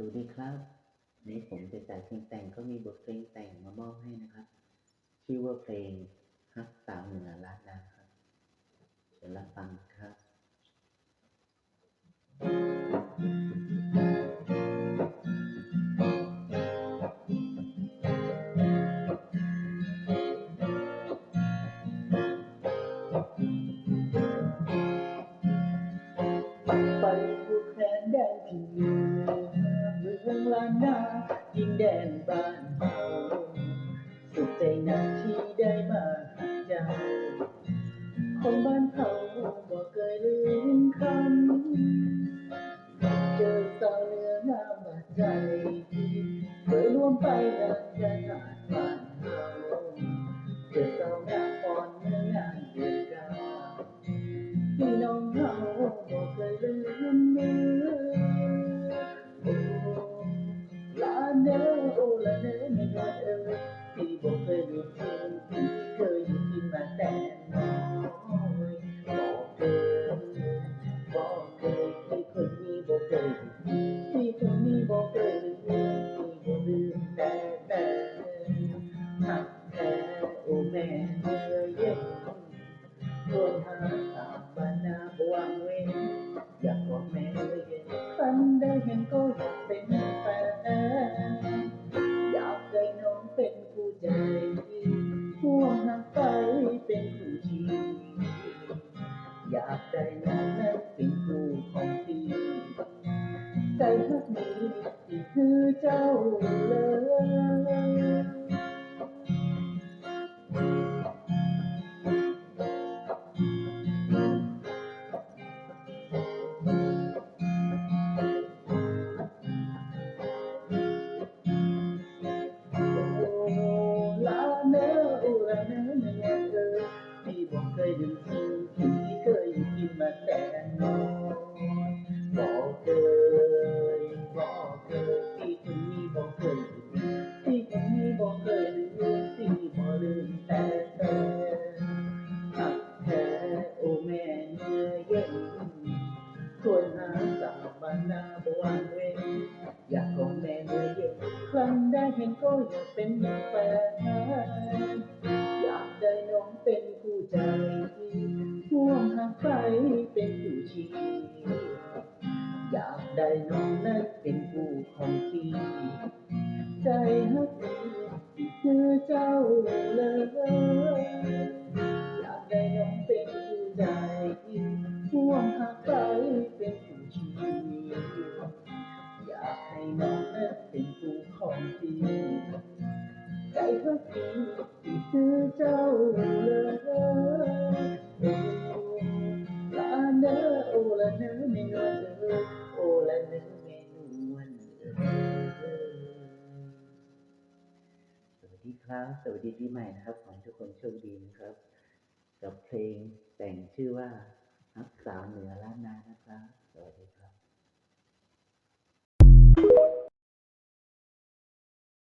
สวัสดีครับ นี้ผมจะจ่ายเพลงแต่งก็มีบทเพลงแต่งมามอบให้นะครับ ชื่อว่าเพลงฮักสาวเหนือล้านนาครับเชิญรับฟังครับ บ้านเฮาสุขใจนักที่ได้มาหาเจ้า คนบ้านเฮาบ่เคยลืมคำเจอสาวเนืองามบาดใจ เคยร่วมไปงานขนานา คันได้เห็นก็อยากเป็นแฟนอยากได้น้องเป็นคู่ใจห่วงหักไปเป็นคู่ชีวิตอยากได้น้องนั้นเป็นคู่ของพี่ ใจฮักนี้คือเจ้าเลย นาบวางเวอยากของแม่เมื่อเย็นครั้งได้เห็นก็อยากเป็นแฟนอยากได้น้องเป็นคู่ใจห่วงหากไปเป็นคู่ชีวิตอยากได้น้องนั้นเป็นคู่ของพี่ใจฮักดีคือเจ้าเลย น้องนั้นเป็นผู้ของพี่ใจพักดีที่คือเจ้าเลยลาเนอโอลาเนอไม่นวลเอยโอลาเนอไม่นวลสวัสดีครับ สวัสดีปีใหม่นะครับ ขอให้ทุกคนโชคดีนะครับ กับเพลงแต่งชื่อว่าฮักสาวเหนือล้านนา